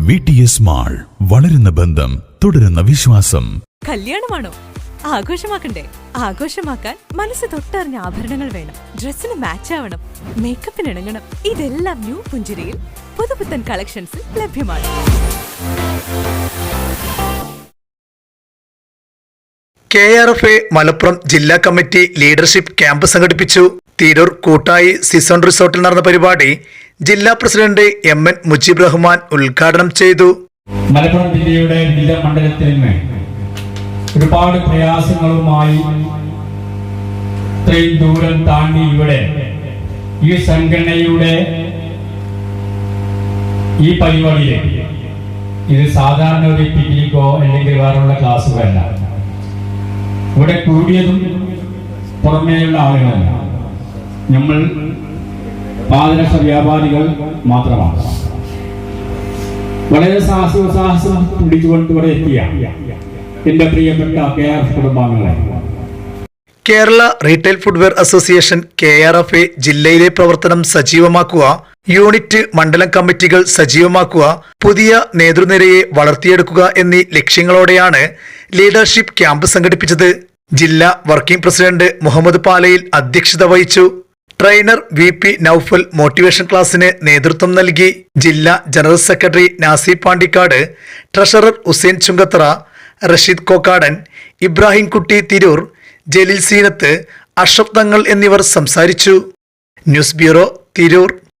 V T S mall വളരുന്ന ബന്ധം തുടരുന്ന വിശ്വാസം. കല്യാണമാണോ? ആഘോഷമാക്കണ്ടേ? ആഘോഷമാക്കാൻ മനസ്സ് തൊട്ടറിഞ്ഞ ആഭരണങ്ങൾ വേണം. ഡ്രസ്സിന് മാച്ച് ആവണം. മേക്കപ്പിന് ഇണങ്ങണം. ഇതെല്ലാം ന്യൂ പുഞ്ചിരിയിൽ പുതുപുത്തൻ കളക്ഷൻസിൽ ലഭ്യമാണ്. K R F A Malappuram ജില്ലാ കമ്മിറ്റി ലീഡർഷിപ്പ് ക്യാമ്പ് സംഘടിപ്പിച്ചു. തിരൂർ കൂട്ടായി സീസൺ റിസോർട്ടിൽ നടന്ന പരിപാടി ജില്ലാ president M N Mujeeb Rahman ഉദ്ഘാടനം ചെയ്തു. മലപ്പുറം ജില്ലയുടെ ജില്ലാ മണ്ഡലത്തിൽ നിന്ന് ഒരുപാട് പ്രയാസങ്ങളുമായി ഇത്രയും ദൂരം താണ്ടി ഇവിടെ ഈ സംഘടനയുടെ ഈ പരിപാടിയിൽ ഇത് സാധാരണ ഒരു പിക്നിക്കോ അല്ലെങ്കിൽ വേറെയുള്ള ക്ലാസ്സുകളല്ല. ഇവിടെ കൂടിയതും പുറമേയുള്ള ആളുകളല്ല. നമ്മൾ പാദരക്ഷ വ്യാപാരികൾ മാത്രമാണ്. വളരെ സാഹസോസാഹസം പിടിച്ചുകൊണ്ട് ഇവിടെ എത്തിയ എന്റെ പ്രിയപ്പെട്ട കെ ആർ കുടുംബാംഗങ്ങളെ. Kerala retail footwear association K R F A ജില്ലയിലെ പ്രവർത്തനം സജീവമാക്കുക യൂണിറ്റ് മണ്ഡലം കമ്മിറ്റികൾ സജീവമാക്കുക പുതിയ നേതൃനിരയെ വളർത്തിയെടുക്കുക എന്നീ ലക്ഷ്യങ്ങളോടെയാണ് ലീഡർഷിപ്പ് ക്യാമ്പ് സംഘടിപ്പിച്ചത്. ജില്ലാ വർക്കിംഗ് പ്രസിഡന്റ് മുഹമ്മദ് പാലയിൽ അധ്യക്ഷത വഹിച്ചു trainer V P Noufal motivation ക്ലാസ്സിന് നേതൃത്വം നൽകി. ജില്ലാ general secretary Nasi Pandikkad treasurer Hussain Chungathara Rasheed Kokkadan Ibrahim Kutty Tirur Jaleel Seenath Ashraf Thangal എന്നിവർ സംസാരിച്ചു. News bureau Tirur.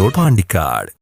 Road Pandikkad